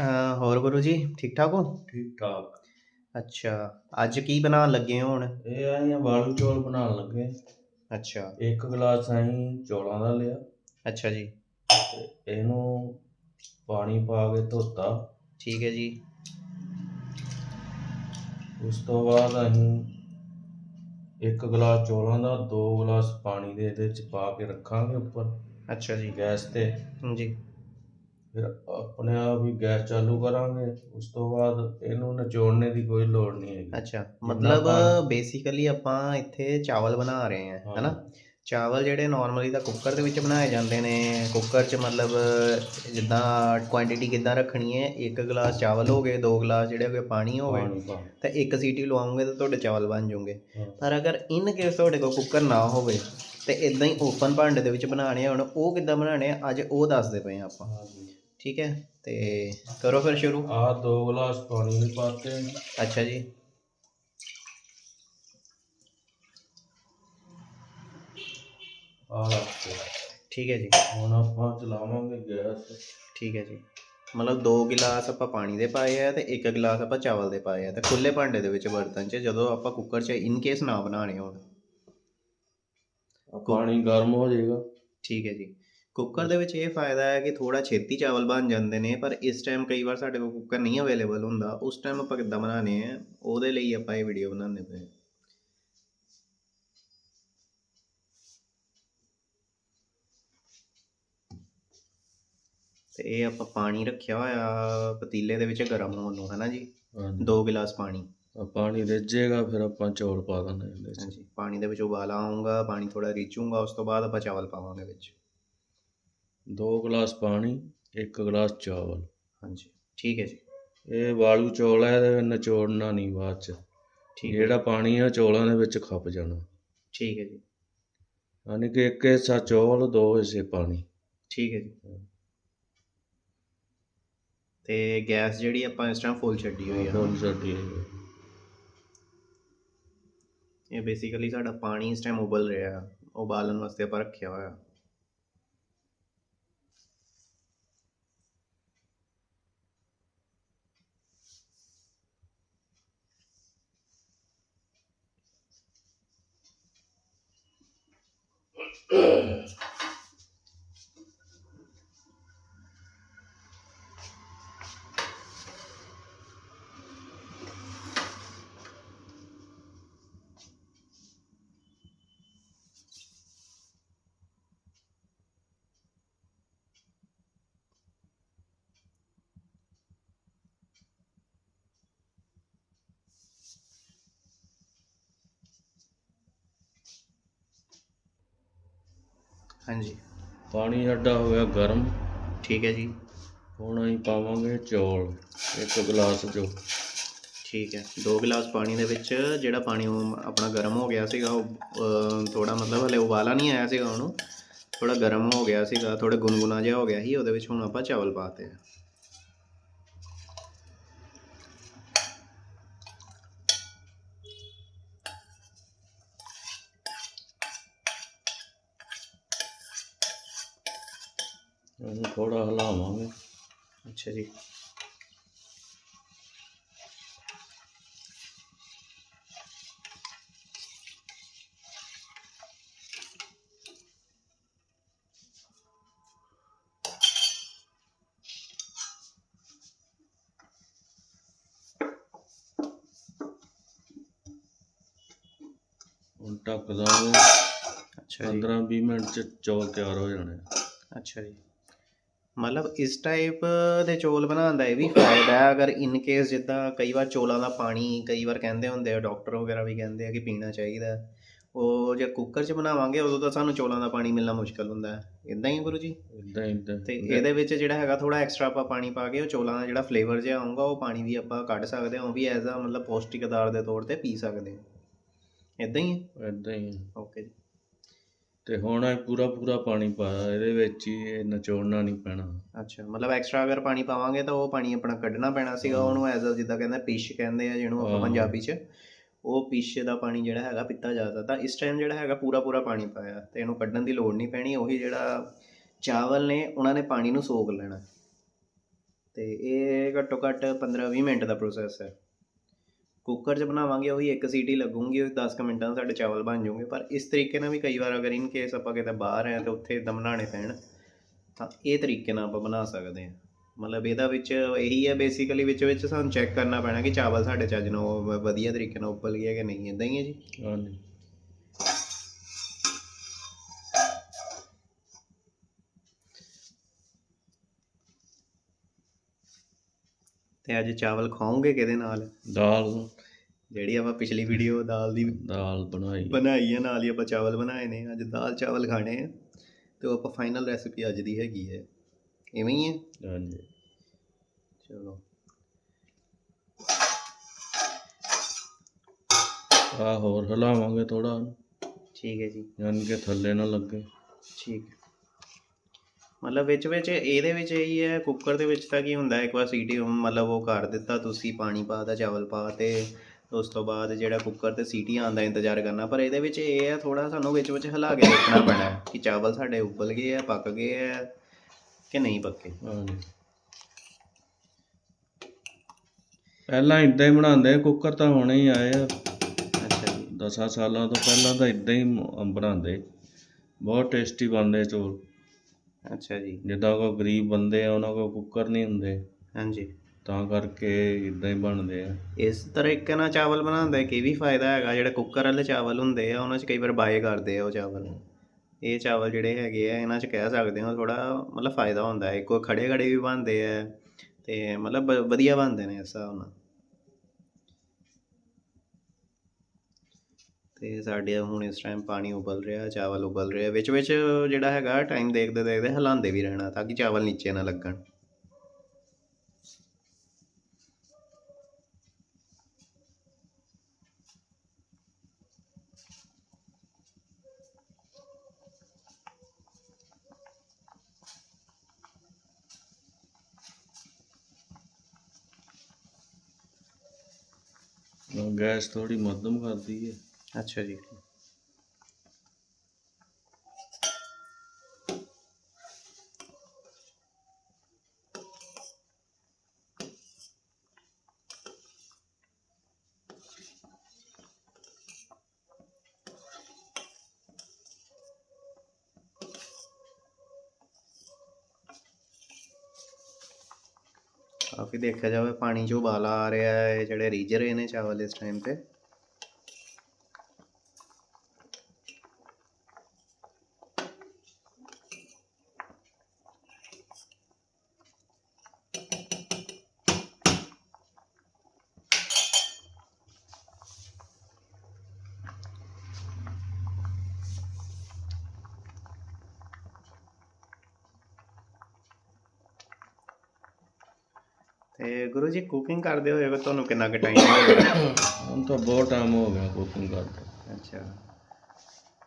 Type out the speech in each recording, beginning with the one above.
ਅਹ ਹੋਰ ਗੁਰੂ ਜੀ ਠੀਕ ਠਾਕ ਹੋ? ਠੀਕ ਠਾਕ। ਅੱਛਾ ਅੱਜ ਕੀ ਬਣਾਉਣ ਲੱਗੇ ਹੋ ਹੁਣ? ਇਹ ਆਈਆਂ ਬਾਲੂ ਚੌਲ ਬਣਾਉਣ ਲੱਗੇ ਅੱਛਾ। ਇੱਕ ਗਲਾਸ ਅਸੀਂ ਚੌਲਾਂ ਦਾ ਲਿਆ। ਅੱਛਾ ਜੀ। ਤੇ ਇਹਨੂੰ ਪਾਣੀ ਪਾ ਕੇ ਧੋਤਾ। ਠੀਕ ਹੈ ਜੀ। ਉਸ ਤੋਂ ਬਾਅਦ ਅਸੀਂ ਇੱਕ ਗਲਾਸ ਚੌਲਾਂ ਦਾ ਦੋ ਗਲਾਸ ਪਾਣੀ ਦੇ ਇਹਦੇ ਚ ਪਾ ਕੇ ਰੱਖਾਂਗੇ ਉੱਪਰ। ਅੱਛਾ ਜੀ। ਗੈਸ ਤੇ। ਜੀ। ਫਿਰ ਆਪਣੇ ਆਪ ਹੀ ਗੈਸ ਚਾਲੂ ਕਰਾਂਗੇ ਉਸ ਤੋਂ ਬਾਅਦ ਇਹਨੂੰ ਨਿਚੋੜਨੇ ਦੀ ਕੋਈ ਲੋੜ ਨਹੀਂ ਹੈਗੀ। ਅੱਛਾ ਮਤਲਬ ਬੇਸਿਕਲੀ ਆਪਾਂ ਇੱਥੇ ਚਾਵਲ ਬਣਾ ਰਹੇ ਹਾਂ ਹਾਂ। ਹੈਨਾ? ਚਾਵਲ ਜਿਹੜੇ ਨਾਰਮਲੀ ਤਾਂ ਕੁੱਕਰ ਦੇ ਵਿੱਚ ਬਣਾਏ ਜਾਂਦੇ ਨੇ ਕੁੱਕਰ 'ਚ ਮਤਲਬ ਜਿੱਦਾਂ ਕੁਆਂਟੀਟੀ ਕਿੱਦਾਂ ਰੱਖਣੀ ਹੈ? ਇੱਕ ਗਲਾਸ ਚਾਵਲ ਹੋ ਗਏ ਦੋ ਗਲਾਸ ਜਿਹੜੇ ਹੋ ਗਏ ਪਾਣੀ ਹੋ ਪਾ ਤਾਂ ਇੱਕ ਸੀਟੀ ਲਵਾਉਂਗੇ ਤਾਂ ਤੁਹਾਡੇ ਚਾਵਲ ਬਣ ਜਾਣਗੇ ਹਾਂ। ਪਰ ਅਗਰ ਇਨ ਕੇਸ ਤੁਹਾਡੇ ਕੋਲ ਕੁੱਕਰ ਨਾ ਹੋਵੇ ਤੇ ਇਦਾਂ ਹੀ ਓਪਨ ਭਾਂਡੇ ਦੇ ਵਿੱਚ ਬਣਾਣੇ ਹੁਣ ਉਹ ਕਿੱਦਾਂ ਬਣਾਣੇ ਆ ਅੱਜ ਉਹ ਦੱਸਦੇ ਪਏ ਆ ਆਪਾਂ। ਠੀਕ ਹੈ ਤੇ ਕਰੋ ਫਿਰ ਸ਼ੁਰੂ। ਆ ਦੋ ਗਲਾਸ ਪਾਣੀ ਵੀ ਪਾਤੇ ਅੱਛਾ ਜੀ। ਆ ਰੱਖਤੇ ਠੀਕ ਹੈ ਜੀ। ਹੁਣ ਆਪਾਂ ਚਲਾਵਾਂਗੇ ਗੈਸ। ਠੀਕ ਹੈ ਜੀ। ਮਤਲਬ ਦੋ ਗਿਲਾਸ ਆਪਾਂ ਪਾਣੀ ਦੇ ਪਾਏ ਆ ਤੇ ਇੱਕ ਗਿਲਾਸ ਆਪਾਂ ਚਾਵਲ ਦੇ ਪਾਏ ਆ ਤੇ ਖੁੱਲੇ ਭਾਂਡੇ ਦੇ ਵਿੱਚ ਬਰਤਨ 'ਚ ਜਦੋਂ ਆਪਾਂ ਕੁੱਕਰ 'ਚ ਇਨ ਕੇਸ ਨਾ ਬਣਾਣੇ ਹੋਣ। ਪਾਣੀ ਗਰਮ ਹੋ ਜਾਏਗਾ। ਠੀਕ ਹੈ ਜੀ। ਕੁੱਕਰ ਦੇ ਵਿੱਚ ਇਹ ਫਾਇਦਾ ਹੈ ਕਿ ਥੋੜਾ ਛੇਤੀ ਚਾਵਲ ਬਣ ਜਾਂਦੇ ਨੇ ਪਰ ਇਸ ਟਾਈਮ ਕਈ ਵਾਰ ਸਾਡੇ ਕੋਲ ਕੁੱਕਰ ਨਹੀਂ ਅਵੇਲੇਬਲ ਹੁੰਦਾ। ਉਸ ਟਾਈਮ ਆਪਾਂ ਕਿੱਦਾਂ ਬਣਾਉਣੇ ਆ ਉਹਦੇ ਲਈ ਆਪਾਂ ਇਹ ਵੀਡੀਓ ਬਣਾਉਂਦੇ ਪਏ। ਤੇ ਇਹ ਆਪਾਂ ਪਾਣੀ ਰੱਖਿਆ ਹੋਇਆ ਪਤੀਲੇ ਦੇ ਵਿੱਚ ਗਰਮ ਹੋਣ ਨੂੰ ਹੈ ਨਾ ਜੀ? ਹਾਂਜੀ। ਦੋ ਗਿਲਾਸ ਪਾਣੀ। ਪਾਣੀ ਰਿੱਝੇਗਾ ਫਿਰ ਆਪਾਂ ਚੌਲ ਪਾ ਦਾਂਗੇ ਹਾਂਜੀ ਪਾਣੀ ਦੇ ਵਿੱਚ ਉਬਾਲਾ ਆਊਗਾ ਪਾਣੀ ਥੋੜਾ ਰਿਚੂਗਾ ਉਸ ਤੋਂ ਬਾਅਦ ਆਪਾਂ ਚਾਵਲ ਪਾਵਾਂਗੇ ਵਿੱਚ। ਦੋ ਗਲਾਸ ਪਾਣੀ ਇੱਕ ਗਲਾਸ ਚਾਵਲ ਹਾਂਜੀ ਠੀਕ ਹੈ ਜੀ। ਇਹ ਵਾਲੂ ਚੌਲ ਹੈ ਇਹਦੇ ਨਿਚੋੜਨਾ ਨਹੀਂ ਬਾਅਦ ਚ। ਠੀਕ ਹੈ। ਜਿਹੜਾ ਪਾਣੀ ਆ ਚੌਲਾਂ ਦੇ ਵਿੱਚ ਖੱਪ ਜਾਣਾ। ਠੀਕ ਹੈ ਜੀ। ਯਾਨੀ ਕਿ ਇੱਕ ਹਿੱਸਾ ਚੌਲ ਦੋ ਹਿੱਸੇ ਪਾਣੀ। ਠੀਕ ਹੈ ਜੀ। ਤੇ ਗੈਸ ਜਿਹੜੀ ਆਪਾਂ ਇਸ ਟਾਈਮ ਫੁੱਲ ਛੱਡੀ ਹੋਈ ਆ। ਫੁੱਲ ਛੱਡੀ ਹੈ। ਇਹ ਬੇਸਿਕਲੀ ਸਾਡਾ ਪਾਣੀ ਇਸ ਟਾਈਮ ਉਬਲ ਰਿਹਾ। ਉਬਾਲਣ ਵਾਸਤੇ ਆਪਾਂ ਰੱਖਿਆ ਹੋਇਆ। ਹਾਂਜੀ। ਪਾਣੀ ਸਾਡਾ ਹੋ ਗਿਆ ਗਰਮ। ਠੀਕ ਹੈ ਜੀ। ਹੁਣ ਅਸੀਂ ਪਾਵਾਂਗੇ ਚੌਲ ਇੱਕ ਗਲਾਸ ਚੋ। ਠੀਕ ਹੈ। ਦੋ ਗਿਲਾਸ ਪਾਣੀ ਦੇ ਵਿੱਚ ਜਿਹੜਾ ਪਾਣੀ ਉਹ ਆਪਣਾ ਗਰਮ ਹੋ ਗਿਆ ਸੀਗਾ ਉਹ ਥੋੜਾ ਮਤਲਬ ਹਲੇ ਉਬਾਲਾ ਨਹੀਂ ਆਇਆ ਸੀਗਾ ਉਹਨੂੰ। ਥੋੜਾ ਗਰਮ ਹੋ ਗਿਆ ਸੀਗਾ ਥੋੜਾ ਗੁਨਗੁਨਾ ਜਿਹਾ ਹੋ ਗਿਆ ਸੀ ਉਹਦੇ ਵਿੱਚ ਹੁਣ ਆਪਾਂ ਚਾਵਲ ਪਾਤੇ ਆ ਇਹਨੂੰ ਥੋੜਾ ਹਿਲਾਵਾਂਗੇ। ਅੱਛਾ ਜੀ। ਢੱਕ ਦਾਂਗੇ। ਅੱਛਾ ਜੀ। 15-20 ਮਿੰਟ ਚ ਚੌਲ ਤਿਆਰ ਹੋ ਜਾਣੇ ਅੱਛਾ ਜੀ। ਮਤਲਬ ਇਸ ਟਾਈਪ ਦੇ ਚੋਲ ਬਣਾਉਣ ਦਾ ਇਹ ਵੀ ਫਾਇਦਾ ਹੈ। ਅਗਰ ਇਨ ਕੇਸ ਜਿੱਦਾਂ ਕਈ ਵਾਰ ਚੋਲਾਂ ਦਾ ਪਾਣੀ ਕਈ ਵਾਰ ਕਹਿੰਦੇ ਹੁੰਦੇ ਆ ਡਾਕਟਰ ਵਗੈਰਾ ਵੀ ਕਹਿੰਦੇ ਆ ਕਿ ਪੀਣਾ ਚਾਹੀਦਾ। ਉਹ ਜੇ ਕੁੱਕਰ 'ਚ ਬਣਾਵਾਂਗੇ ਉਦੋਂ ਤਾਂ ਸਾਨੂੰ ਚੋਲਾਂ ਦਾ ਪਾਣੀ ਮਿਲਣਾ ਮੁਸ਼ਕਲ ਹੁੰਦਾ ਹੈ। ਇਦਾਂ ਹੀ ਗੁਰੂ ਜੀ? ਇਦਾਂ ਇਦਾਂ ਤੇ ਇਹਦੇ ਵਿੱਚ ਜਿਹੜਾ ਹੈਗਾ ਥੋੜਾ ਐਕਸਟਰਾ ਆਪਾਂ ਪਾਣੀ ਪਾ ਕੇ ਉਹ ਚੋਲਾਂ ਦਾ ਜਿਹੜਾ ਫਲੇਵਰ ਜਿਹਾ ਆਊਗਾ ਉਹ ਪਾਣੀ ਵੀ ਆਪਾਂ ਕੱਢ ਸਕਦੇ ਹਾਂ ਉਹ ਵੀ ਐਜ਼ ਆ ਮਤਲਬ ਪੌਸ਼ਟਿਕ ਆਧਾਰ ਦੇ ਤੌਰ ਤੇ ਪੀ ਸਕਦੇ ਹਾਂ। ਇਦਾਂ ਹੀ ਹੈ? ਇਦਾਂ ਹੀ ਹੈ। ਓਕੇ ਜੀ। ਤੇ ਹੁਣ ਇਹ ਪੂਰਾ ਪੂਰਾ ਪਾਣੀ ਪਾਇਆ ਇਹਦੇ ਵਿੱਚ ਹੀ ਇਹ ਨਿਚੋੜਨਾ ਨਹੀਂ ਪੈਣਾ। ਅੱਛਾ ਮਤਲਬ ਐਕਸਟਰਾ ਅਗਰ ਪਾਣੀ ਪਾਵਾਂਗੇ ਤਾਂ ਉਹ ਪਾਣੀ ਆਪਣਾ ਕੱਢਣਾ ਪੈਣਾ ਸੀਗਾ ਉਹਨੂੰ ਐਜ਼ ਅ ਜਿੱਦਾਂ ਕਹਿੰਦੇ ਪਿਸ਼ ਕਹਿੰਦੇ ਆ ਜਿਹਨੂੰ ਆਪਾਂ। ਪੰਜਾਬੀ 'ਚ ਉਹ ਪਿਸ਼ ਦਾ ਪਾਣੀ ਜਿਹੜਾ ਹੈਗਾ ਪੀਤਾ ਜਾ ਸਕਦਾ। ਇਸ ਟਾਈਮ ਜਿਹੜਾ ਹੈਗਾ ਪੂਰਾ ਪੂਰਾ ਪਾਣੀ ਪਾਇਆ ਤੇ ਇਹਨੂੰ ਕੱਢਣ ਦੀ ਲੋੜ ਨਹੀਂ ਪੈਣੀ ਉਹੀ ਜਿਹੜਾ ਚਾਵਲ ਨੇ ਉਹਨਾਂ ਨੇ ਪਾਣੀ ਨੂੰ ਸੋਖ ਲੈਣਾ। ਤੇ ਇਹ ਘੱਟੋ ਘੱਟ 15-20 ਮਿੰਟ ਦਾ ਪ੍ਰੋਸੈਸ ਹੈ। ਕੁੱਕਰ 'ਚ ਬਣਾਵਾਂਗੇ, ਉਹੀ ਇੱਕ ਸੀਟੀ ਲੱਗੂਗੀ, ਉਹ 10 ਕੁ ਮਿੰਟਾਂ 'ਚ ਸਾਡੇ ਚਾਵਲ ਬਣ ਜਾਣਗੇ ਪਰ ਇਸ ਤਰੀਕੇ ਨਾਲ ਵੀ ਕਈ ਵਾਰ ਅਗਰ ਇਨ ਕੇਸ ਆਪਾਂ ਕਿਤੇ ਬਾਹਰ ਹੈ ਤੇ ਉੱਥੇ ਇਦਾਂ ਬਣਾਉਣੇ ਪੈਣ, ਤਾਂ ਇਹ ਤਰੀਕੇ ਨਾਲ ਆਪਾਂ ਬਣਾ ਸਕਦੇ ਹਾਂ। ਮਤਲਬ ਇਹਦਾ ਵਿੱਚ ਇਹੀ ਹੈ ਬੇਸਿਕਲੀ ਵਿੱਚ ਵਿੱਚ ਸਾਨੂੰ ਚੈੱਕ ਕਰਨਾ ਪੈਣਾ ਕਿ ਚਾਵਲ ਸਾਡੇ ਚੱਜ ਨਾਲ ਵ- ਵਧੀਆ ਤਰੀਕੇ ਨਾਲ ਉਬਲ ਗਏ ਕਿ ਨਹੀਂ ਇਦਾਂ ਹੀ ਹੈ ਜੀ? ਹਾਂਜੀ। ਤੇ ਅੱਜ ਚਾਵਲ ਖਾਓਗੇ ਕਿਹਦੇ ਨਾਲ? ਦਾਲ। ਜਿਹੜੀ ਆਪਾਂ ਪਿਛਲੀ ਵੀਡੀਓ ਦਾਲ ਦੀ ਦਾਲ ਬਣਾਈ। ਬਣਾਈ ਹੈ ਨਾਲ ਹੀ ਆਪਾਂ ਚਾਵਲ ਬਣਾਏ ਨੇ। ਅੱਜ ਦਾਲ ਚਾਵਲ ਖਾਣੇ ਆ ਤੇ ਉਹ ਆਪਾਂ ਫਾਈਨਲ ਰੈਸਿਪੀ ਅੱਜ ਦੀ ਹੈਗੀ ਹੈ। ਇਵੇਂ ਹੀ ਹੈ? ਹਾਂਜੀ। ਚਲੋ। ਆ ਹੋਰ ਹਿਲਾਵਾਂਗੇ ਥੋੜਾ ਠੀਕ ਹੈ ਜੀ। ਯਾਨੀ ਕਿ ਥੱਲੇ ਨਾ ਲੱਗੇ। ਠੀਕ। ਮਤਲਬ ਵਿੱਚ ਵਿੱਚ ਇਹਦੇ ਵਿੱਚ ਇਹੀ ਹੈ ਕੁੱਕਰ ਦੇ ਵਿੱਚ ਤਾਂ ਕੀ ਹੁੰਦਾ ਇੱਕ ਵਾਰ ਸੀਟੀ ਮਤਲਬ ਉਹ ਕਰ ਦਿੱਤਾ ਤੁਸੀਂ ਪਾਣੀ ਪਾਤਾ ਚਾਵਲ ਪਾ ਤੇ ਉਸ ਤੋਂ ਬਾਅਦ ਜਿਹੜਾ ਕੁੱਕਰ ਤੇ ਸੀਟੀ ਆਉਣ ਦਾ ਇੰਤਜ਼ਾਰ ਕਰਨਾ ਪਰ ਇਹਦੇ ਵਿੱਚ ਇਹ ਹੈ ਥੋੜਾ ਸਾਨੂੰ ਵਿੱਚ ਵਿੱਚ ਹਿਲਾ ਕੇ ਦੇਖਣਾ ਪੈਣਾ ਹੈ ਕਿ ਚਾਵਲ ਸਾਡੇ ਉਬਲ ਗਏ ਆ ਪੱਕ ਗਏ ਆ ਕਿ ਨਹੀਂ ਪੱਕੇ। ਪਹਿਲਾਂ ਇਦਾਂ ਹੀ ਬਣਾਉਂਦੇ ਕੁੱਕਰ ਤਾਂ ਹੁਣੇ ਹੀ ਆਏ ਆ। ਅੱਛਾ ਜੀ। 10 ਸਾਲਾਂ ਤੋਂ ਪਹਿਲਾਂ ਤਾਂ ਇਦਾਂ ਹੀ ਬਣਾਉਂਦੇ। ਬਹੁਤ ਟੇਸਟੀ ਬਣਦੇ ਚੌਲ। ਅੱਛਾ ਜੀ। ਜਿੱਦਾਂ ਕੋਈ ਗਰੀਬ ਬੰਦੇ ਆ ਉਹਨਾਂ ਕੋਲ ਕੁੱਕਰ ਨਹੀਂ ਹੁੰਦੇ। ਹਾਂਜੀ। ਤਾਂ ਕਰਕੇ ਇਦਾਂ ਹੀ ਬਣਦੇ ਆ। ਇਸ ਤਰੀਕੇ ਨਾਲ ਚਾਵਲ ਬਣਾਉਂਦਾ ਇੱਕ ਇਹ ਵੀ ਫਾਇਦਾ ਹੈਗਾ। ਜਿਹੜੇ ਕੁੱਕਰ ਵਾਲੇ ਚਾਵਲ ਹੁੰਦੇ ਆ ਉਹਨਾਂ 'ਚ ਕਈ ਵਾਰ ਬਾਏ ਕਰਦੇ ਆ ਉਹ ਚਾਵਲ। ਇਹ ਚਾਵਲ ਜਿਹੜੇ ਹੈਗੇ ਆ ਇਹਨਾਂ 'ਚ ਕਹਿ ਸਕਦੇ ਹਾਂ ਥੋੜਾ ਮਤਲਬ ਫਾਇਦਾ ਹੁੰਦਾ ਹੈ। ਕੋਈ ਖੜੇ ਖੜੇ ਵੀ ਬਣਦੇ ਆ ਤੇ ਮਤਲਬ ਵਧੀਆ ਬਣਦੇ ਨੇ ਇਸ ਹਿਸਾਬ ਨਾਲ। ਤੇ ਸਾਡੇ ਹੁਣ ਇਸ ਟਾਈਮ ਪਾਣੀ ਉਬਲ ਰਿਹਾ, ਚਾਵਲ ਉਬਲ ਰਿਹਾ ਵਿੱਚ ਵਿੱਚ ਜਿਹੜਾ ਹੈਗਾ ਟਾਈਮ ਦੇਖਦੇ ਦੇਖਦੇ ਹਿਲਾਉਂਦੇ ਵੀ ਰਹਿਣਾ ਤਾਂ ਕਿ ਚਾਵਲ ਨੀਚੇ ਨਾ ਲੱਗਣ। ਗੈਸ ਥੋੜੀ ਮੱਧਮ ਕਰਦੀ ਹੈ। ਅੱਛਾ ਜੀ। ਕਾਫੀ ਦੇਖਿਆ ਜਾਵੇ, ਪਾਣੀ 'ਚ ਉਬਾਲਾ ਆ ਰਿਹਾ ਹੈ, ਜਿਹੜੇ ਰੀਝ ਰਹੇ ਨੇ ਚਾਵਲ ਇਸ ਟਾਈਮ ਤੇ। ਤੇ ਗੁਰੂ ਜੀ ਕੁਕਿੰਗ ਕਰਦੇ ਹੋਏ ਤੁਹਾਨੂੰ ਕਿੰਨਾ ਕੁ ਟਾਈਮ ਹੋ ਗਿਆ? ਹੁਣ ਤਾਂ ਬਹੁਤ ਟਾਈਮ ਹੋ ਗਿਆ ਕੁਕਿੰਗ ਕਰਦੇ। ਅੱਛਾ।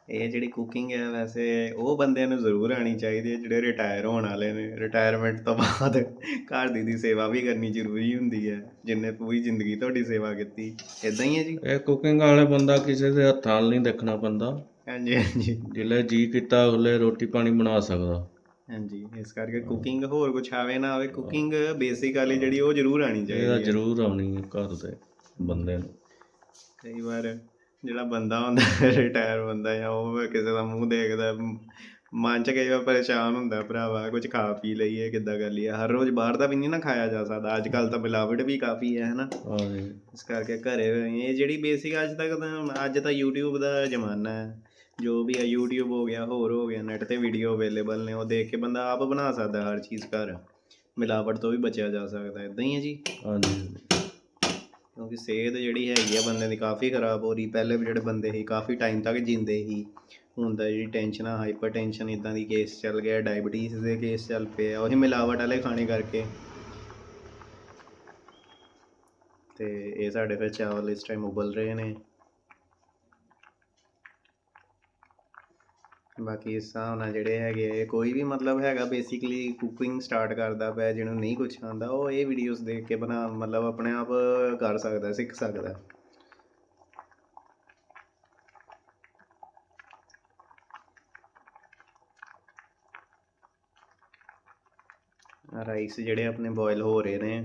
ਇਹ ਜਿਹੜੀ ਕੁਕਿੰਗ ਹੈ ਵੈਸੇ ਉਹ ਬੰਦਿਆਂ ਨੂੰ ਜ਼ਰੂਰ ਆਣੀ ਚਾਹੀਦੀ ਹੈ ਜਿਹੜੇ ਰਿਟਾਇਰ ਹੋਣ ਵਾਲੇ ਨੇ। ਰਿਟਾਇਰਮੈਂਟ ਤੋਂ ਬਾਅਦ ਘਰ ਦੀ ਦੀ ਸੇਵਾ ਵੀ ਕਰਨੀ ਜ਼ਰੂਰੀ ਹੁੰਦੀ ਹੈ ਜਿੰਨੇ ਪੂਰੀ ਜ਼ਿੰਦਗੀ ਤੁਹਾਡੀ ਸੇਵਾ ਕੀਤੀ। ਇਦਾਂ ਹੀ ਹੈ ਜੀ? ਇਹ ਕੁਕਿੰਗ ਵਾਲੇ ਬੰਦਾ ਕਿਸੇ ਦੇ ਹੱਥਾਂ ਨਾਲ ਨਹੀਂ ਦੇਖਣਾ ਪੈਂਦਾ। ਹਾਂਜੀ ਹਾਂਜੀ। ਜਿਲੇ ਜੀ ਕੀਤਾ ਉਹਲੇ ਰੋਟੀ ਪਾਣੀ ਬਣਾ ਸਕਦਾ। ਹਾਂਜੀ ਇਸ ਕਰਕੇ ਕੁਕਿੰਗ ਹੋਰ ਕੁਝ ਆਵੇ ਨਾ ਆਵੇ ਕੁਕਿੰਗ ਬੇਸਿਕਲੀ ਜਿਹੜੀ ਉਹ ਜ਼ਰੂਰ ਆਣੀ ਚਾਹੀਦੀ ਹੈ। ਜ਼ਰੂਰ ਆਉਣੀ ਹੈ ਘਰ ਦੇ ਬੰਦੇ ਨੂੰ। ਕਈ ਵਾਰ ਜਿਹੜਾ ਬੰਦਾ ਹੁੰਦਾ ਰਿਟਾਇਰ ਬੰਦਾ ਜਾਂ ਉਹ ਕਿਸੇ ਦਾ ਮੂੰਹ ਦੇਖਦਾ ਮਨ ਚ ਕਈ ਵਾਰ ਪਰੇਸ਼ਾਨ ਹੁੰਦਾ ਭਰਾਵਾ ਕੁਝ ਖਾ ਪੀ ਲਈਏ ਕਿੱਦਾਂ ਕਰ ਲਈਏ ਹਰ ਰੋਜ਼ ਬਾਹਰ ਦਾ ਵੀ ਨਹੀਂ ਨਾ ਖਾਇਆ ਜਾ ਸਕਦਾ ਅੱਜ ਕੱਲ ਤਾਂ ਮਿਲਾਵਟ ਵੀ ਕਾਫੀ ਹੈ ਹਨਾ। ਇਸ ਕਰਕੇ ਘਰੇ ਇਹ ਜਿਹੜੀ ਬੇਸਿਕ ਅੱਜ ਤੱਕ ਤਾਂ ਅੱਜ ਤਾਂ YouTube ਦਾ ਜ਼ਮਾਨਾ ਹੈ। ਜੋ ਵੀ ਹੈ YouTube ਹੋ ਗਿਆ ਹੋਰ ਹੋ ਗਿਆ ਨੈਟ ਤੇ ਵੀਡੀਓ ਅਵੇਲੇਬਲ ਨੇ ਉਹ ਦੇਖ ਕੇ ਬੰਦਾ ਆਪ ਬਣਾ ਸਕਦਾ ਹਰ ਚੀਜ਼ ਘਰ। ਮਿਲਾਵਟ ਤੋਂ ਵੀ ਬਚਿਆ ਜਾ ਸਕਦਾ ਇਦਾਂ ਹੀ ਹੈ ਜੀ। ਹਾਂਜੀ। ਕਿਉਂਕਿ ਸਿਹਤ ਜਿਹੜੀ ਹੈਗੀ ਆ ਬੰਦੇ ਦੀ ਕਾਫੀ ਖਰਾਬ ਹੋ ਰਹੀ ਪਹਿਲੇ ਵੀ ਜਿਹੜੇ ਬੰਦੇ ਸੀ ਕਾਫੀ ਟਾਈਮ ਤੱਕ ਜਿੰਦੇ ਸੀ। ਹੁਣ ਤਾਂ ਜਿਹੜੀ ਟੈਨਸ਼ਨ ਆ ਹਾਈਪਰ ਟੈਨਸ਼ਨ ਇਦਾਂ ਦੀ ਕੇਸ ਚੱਲ ਗਿਆ ਡਾਇਬੀਟੀਜ਼ ਦੇ ਕੇਸ ਚੱਲ ਪਏ ਆ ਉਹੀ ਮਿਲਾਵਟ ਵਾਲੇ ਖਾਣੇ ਕਰਕੇ। ਤੇ ਇਹ ਸਾਡੇ ਫਿਰ ਚਾਵਲ ਇਸ ਟਾਈਮ ਉਬਲ ਰਹੇ ਨੇ। ਬਾਕੀ ਇਸ ਹਿਸਾਬ ਨਾਲ ਜਿਹੜੇ ਹੈਗੇ ਆ, ਕੋਈ ਵੀ ਮਤਲਬ ਹੈਗਾ ਬੇਸਿਕਲੀ ਕੁਕਿੰਗ ਸਟਾਰਟ ਕਰਦਾ ਪਿਆ ਜਿਹਨੂੰ ਨਹੀਂ ਕੁਛ ਆਉਂਦਾ ਉਹ ਇਹ ਵੀਡੀਓਜ਼ ਦੇਖ ਕੇ ਬਣਾ ਮਤਲਬ ਆਪਣੇ ਆਪ ਕਰ ਸਕਦਾ ਸਿੱਖ ਸਕਦਾ। ਰਾਈਸ ਜਿਹੜੇ ਆਪਣੇ ਬੋਇਲ ਹੋ ਰਹੇ ਨੇ।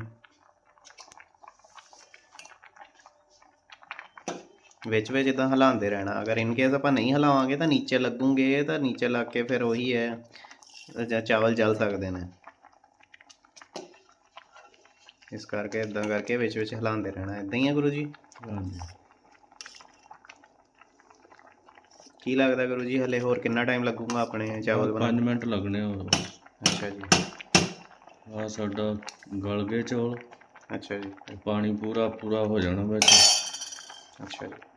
ਵਿੱਚ ਵਿੱਚ ਇਦਾਂ ਹਿਲਾਉਂਦੇ ਰਹਿਣਾ। ਅਗਰ ਇਨ ਕੇਸ ਆਪਾਂ ਨਹੀਂ ਹਿਲਾਵਾਂਗੇ ਤਾਂ ਨੀਚੇ ਲੱਗੂਗੇ ਤਾਂ ਨੀਚੇ ਲੱਗ ਕੇ ਫਿਰ ਉਹੀ ਹੈ ਜਾਂ ਚਾਵਲ ਜਲ ਸਕਦੇ ਨੇ। ਇਸ ਕਰਕੇ ਇਦਾਂ ਕਰਕੇ ਵਿੱਚ ਵਿੱਚ ਹਿਲਾਉਂਦੇ ਰਹਿਣਾ। ਇਦਾਂ ਹੀ ਹੈ ਗੁਰੂ ਜੀ? ਕੀ ਲੱਗਦਾ ਗੁਰੂ ਜੀ ਹਲੇ ਹੋਰ ਕਿੰਨਾ ਟਾਈਮ ਲੱਗੂਗਾ ਆਪਣੇ ਚਾਵਲ ਬਣਾਉਣ? 5 ਮਿੰਟ ਲੱਗਣੇ ਹੋਰ ਅੱਛਾ ਜੀ। ਆ ਸਾਡਾ ਗਲ ਗਏ ਚੌਲ। ਅੱਛਾ ਜੀ। ਪਾਣੀ ਪੂਰਾ ਪੂਰਾ ਹੋ ਜਾਣਾ ਵਿੱਚ। ਅੱਛਾ ਜੀ।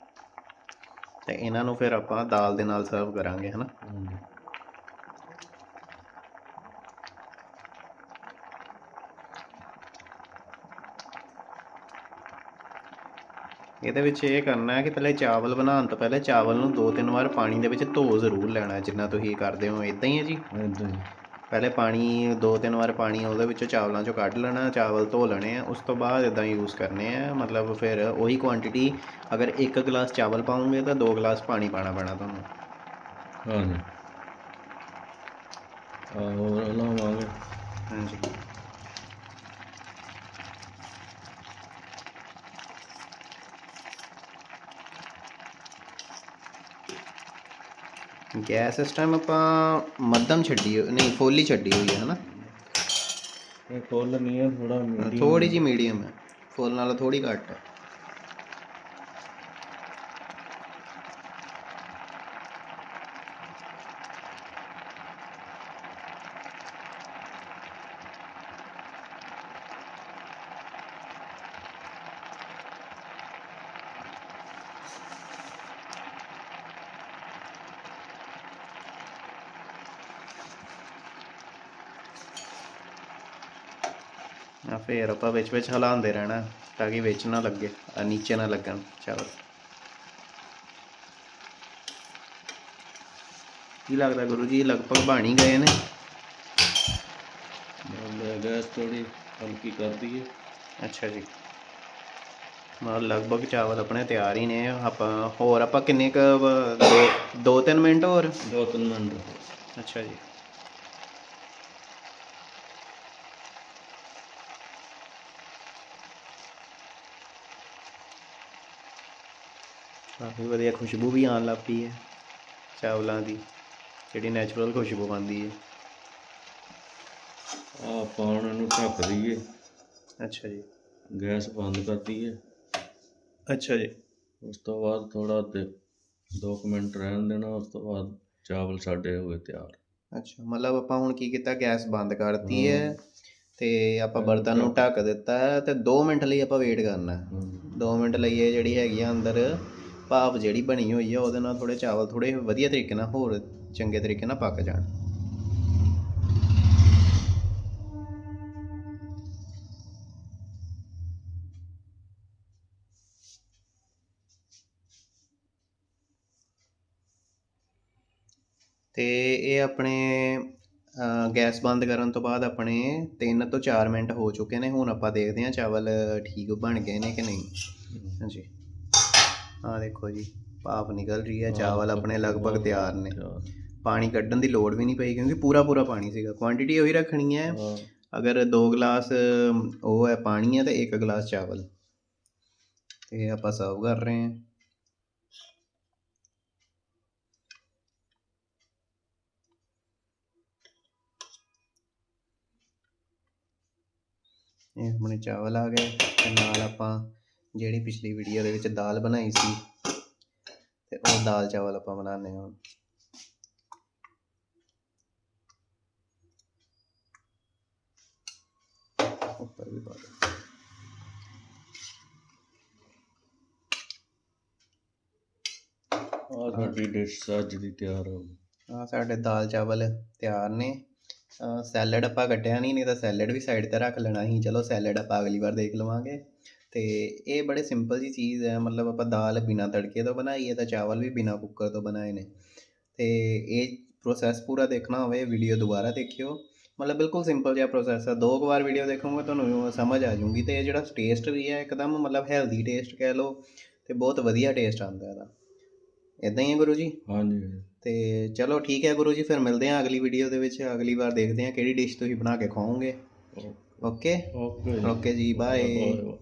ਤੇ ਇਹਨਾਂ ਨੂੰ ਫਿਰ ਆਪਾਂ ਦਾਲ ਦੇ ਨਾਲ ਸਰਵ ਕਰਾਂਗੇ ਹਨਾ? ਇਹਦੇ ਵਿੱਚ ਇਹ ਕਰਨਾ ਹੈ ਕਿ ਪਹਿਲੇ ਚਾਵਲ ਬਣਾਉਣ ਤੋਂ ਪਹਿਲੇ ਚਾਵਲ ਨੂੰ ਦੋ ਤਿੰਨ ਵਾਰ ਪਾਣੀ ਦੇ ਵਿੱਚ ਧੋ ਜ਼ਰੂਰ ਲੈਣਾ ਜਿੰਨਾ ਤੁਸੀਂ ਕਰਦੇ ਹੋ ਇਦਾਂ ਹੀ ਹੈ ਜੀ? ਏਦਾਂ ਹੀ। ਪਹਿਲੇ ਪਾਣੀ ਦੋ ਤਿੰਨ ਵਾਰ ਪਾਣੀ ਉਹਦੇ ਵਿੱਚੋਂ ਚਾਵਲਾਂ ਚੋਂ ਕੱਢ ਲੈਣਾ ਚਾਵਲ ਧੋ ਲੈਣੇ ਆ ਉਸ ਤੋਂ ਬਾਅਦ ਇਦਾਂ ਯੂਜ਼ ਕਰਨੇ ਆ ਮਤਲਬ ਫਿਰ ਉਹੀ ਕੁਆਂਟੀਟੀ ਅਗਰ ਇੱਕ ਗਲਾਸ ਚਾਵਲ ਪਾਉਂਗੇ ਤਾਂ ਦੋ ਗਲਾਸ ਪਾਣੀ ਪਾਣਾ ਪੈਣਾ ਤੁਹਾਨੂੰ। ਹਾਂਜੀ। ਆ ਹੋਰ? ਹਾਂਜੀ। ਗੈਸ ਇਸ ਟਾਈਮ ਆਪਾਂ ਮੱਧਮ ਛੱਡੀ ਹੋਈ- ਨਹੀਂ ਫੁੱਲ ਹੀ ਛੱਡੀ ਹੋਈ ਹੈ ਹਨਾ? ਇਹ ਫੁੱਲ ਨਹੀਂ ਹੈ ਥੋੜਾ ਮੀਡੀਅਮ ਥੋੜੀ ਜੀ ਮੀਡੀਅਮ ਹੈ। ਫੁੱਲ ਨਾਲੋਂ ਥੋੜੀ ਘੱਟ ਹੈ। ਆ ਫੇਰ ਆਪਾਂ ਵਿੱਚ ਵਿੱਚ ਹਿਲਾਉਂਦੇ ਰਹਿਣਾ ਤਾਂ ਕਿ ਵਿੱਚ ਨਾ ਲੱਗੇ ਆ ਨੀਚੇ ਨਾ ਲੱਗਣ ਚਾਵਲ। ਕੀ ਲੱਗਦਾ ਗੁਰੂ ਜੀ ਲਗਭਗ ਬਣ ਹੀ ਗਏ ਨੇ। ਮੈਂ ਗੈਸ ਥੋੜੀ ਹਲਕੀ ਕਰ ਦਈਏ। ਅੱਛਾ ਜੀ। ਮਤਲਬ ਲਗਭਗ ਚਾਵਲ ਆਪਣੇ ਤਿਆਰ ਹੀ ਨੇ। ਆਪਾਂ ਹੋਰ ਆਪਾਂ ਕਿੰਨੇ ਕ ਦੋ ਦੋ ਤਿੰਨ ਮਿੰਟ ਹੋਰ? ਦੋ ਤਿੰਨ ਮਿੰਟ। ਅੱਛਾ ਜੀ। ਕਾਫੀ ਵਧੀਆ ਖੁਸ਼ਬੂ ਵੀ ਆਉਣ ਲੱਗ ਪਈ ਹੈ ਚਾਵਲਾਂ ਦੀ ਜਿਹੜੀ ਨੈਚੁਰਲ ਖੁਸ਼ਬੂ ਆਉਂਦੀ ਹੈ। ਆ ਪਾਣ ਨੂੰ ਢੱਕ ਦਈਏ। ਅੱਛਾ ਜੀ। ਗੈਸ ਬੰਦ ਕਰ ਦਈਏ। ਅੱਛਾ ਜੀ। ਉਸ ਤੋਂ ਬਾਅਦ ਥੋੜਾ ਦੇ 2 ਮਿੰਟ ਰਹਿਣ ਦੇਣਾ ਉਸ ਤੋਂ ਬਾਅਦ ਚਾਵਲ ਸਾਡੇ ਹੋ ਗਏ ਤਿਆਰ। ਅੱਛਾ ਮਤਲਬ ਆਪਾਂ ਹੁਣ ਕੀ ਕੀਤਾ ਗੈਸ ਬੰਦ ਕਰਤੀ ਹੈ ਤੇ ਆਪਾਂ ਬਰਤਨ ਨੂੰ ਢੱਕ ਦਿੱਤਾ। ਤੇ 2 ਮਿੰਟ ਲਈ ਆਪਾਂ ਵੇਟ ਕਰਨਾ ਹੈ। ਹਾਂਜੀ 2 ਮਿੰਟ ਲਈ ਇਹ ਜਿਹੜੀ ਹੈਗੀ ਆ ਅੰਦਰ ਭਾਪ ਜਿਹੜੀ ਬਣੀ ਹੋਈ ਆ ਉਹਦੇ ਨਾਲ ਥੋੜੇ ਚਾਵਲ ਥੋੜੇ ਵਧੀਆ ਤਰੀਕੇ ਨਾਲ ਹੋਰ ਚੰਗੇ ਤਰੀਕੇ ਨਾਲ ਪੱਕ ਜਾਣ। ਤੇ ਇਹ ਆਪਣੇ ਗੈਸ ਬੰਦ ਕਰਨ ਤੋਂ ਬਾਅਦ ਆਪਣੇ 3 ਤੋਂ 4 ਮਿੰਟ ਹੋ ਚੁੱਕੇ ਨੇ ਹੁਣ ਆਪਾਂ ਦੇਖਦੇ ਹਾਂ ਚਾਵਲ ਠੀਕ ਬਣ ਗਏ ਨੇ ਕਿ ਨਹੀਂ। ਹਾਂਜੀ। ਆਹ ਦੇਖੋ ਜੀ ਭਾਪ ਨਿਕਲ ਰਹੀ ਹੈ ਚਾਵਲ ਆਪਣੇ ਲਗਭਗ ਤਿਆਰ ਨੇ। ਪਾਣੀ ਕੱਢਣ ਦੀ ਲੋੜ ਵੀ ਨਹੀਂ ਪਈ ਕਿਉਂਕਿ ਪੂਰਾ ਪੂਰਾ ਪਾਣੀ ਸੀਗਾ। ਕੁਆਂਟੀਟੀ ਉਹੀ ਰੱਖਣੀ ਹੈ। ਅਗਰ 2 ਗਲਾਸ ਉਹ ਹੈ ਪਾਣੀ ਹੈ ਤੇ 1 ਗਲਾਸ ਚਾਵਲ। ਇਹ ਆਪਾਂ ਸਰਵ ਕਰ ਰਹੇ ਹਾਂ। ਇਹ ਆਪਣੇ ਚਾਵਲ ਆ ਗਏ ਤੇ ਨਾਲ ਆਪਾਂ ਜਿਹੜੀ ਪਿਛਲੀ ਵੀਡੀਓ ਦੇ ਵਿੱਚ ਦਾਲ ਬਣਾਈ ਸੀ ਤੇ ਉਹ ਦਾਲ ਚਾਵਲ ਆਪਾਂ ਬਣਾਉਂਦੇ ਹਾਂ ਹੁਣ। ਉੱਪਰ ਵੀ ਪਾ ਸਾਡੀ ਡਿਸ਼ ਅੱਜ ਦੀ ਤਿਆਰ ਹੋ ਗਈ ਆ ਸਾਡੇ ਦਾਲ ਚਾਵਲ ਤਿਆਰ ਨੇ। ਸੈਲਡ ਆਪਾਂ ਕੱਟਿਆ ਨਹੀਂ ਨਹੀਂ ਤਾਂ ਸੈਲਡ ਵੀ ਸਾਈਡ ਤੇ ਰੱਖ ਲੈਣਾ ਸੀ। ਚਲੋ ਸੈਲਡ ਆਪਾਂ ਅਗਲੀ ਵਾਰ ਦੇਖ ਲਵਾਂਗੇ। ਤੇ ਇਹ ਬੜੇ ਸਿੰਪਲ ਜੀ ਚੀਜ਼ ਹੈ ਮਤਲਬ ਆਪਾਂ ਦਾਲ ਬਿਨਾ ਤੜਕੇ ਤੋਂ ਬਣਾਈ ਹੈ ਤਾਂ ਚਾਵਲ ਵੀ ਬਿਨਾ ਕੁੱਕਰ ਤੋਂ ਬਣਾਏ ਨੇ। ਤੇ ਇਹ ਪ੍ਰੋਸੈਸ ਪੂਰਾ ਦੇਖਣਾ ਹੋਵੇ ਵੀਡੀਓ ਦੁਬਾਰਾ ਦੇਖਿਓ। ਮਤਲਬ ਬਿਲਕੁਲ ਸਿੰਪਲ ਜਿਹਾ ਪ੍ਰੋਸੈਸ ਹੈ ਦੋ ਵਾਰ ਵੀਡੀਓ ਦੇਖੋਗੇ ਤੁਹਾਨੂੰ ਸਮਝ ਆ ਜਾਊਗੀ ਤੇ ਇਹ ਜਿਹੜਾ ਟੇਸਟ ਵੀ ਹੈ ਇੱਕਦਮ ਮਤਲਬ ਹੈਲਦੀ ਟੇਸਟ ਕਹਿ ਲਓ ਤੇ ਬਹੁਤ ਵਧੀਆ ਟੇਸਟ ਆਉਂਦਾ ਇਹਦਾ। ਇਦਾਂ ਹੀ ਹੈ ਗੁਰੂ ਜੀ? ਹਾਂਜੀ। ਤੇ ਚਲੋ ਠੀਕ ਹੈ ਗੁਰੂ ਜੀ ਫਿਰ ਮਿਲਦੇ ਹਾਂ ਅਗਲੀ ਵੀਡੀਓ ਦੇ ਵਿੱਚ। ਅਗਲੀ ਵਾਰ ਦੇਖਦੇ ਹਾਂ ਕਿਹੜੀ ਡਿਸ਼ ਤੁਸੀਂ ਬਣਾ ਕੇ ਖਵਾਓਗੇ ਓਕੇ। ਓਕੇ ਜੀ। ਬਾਏ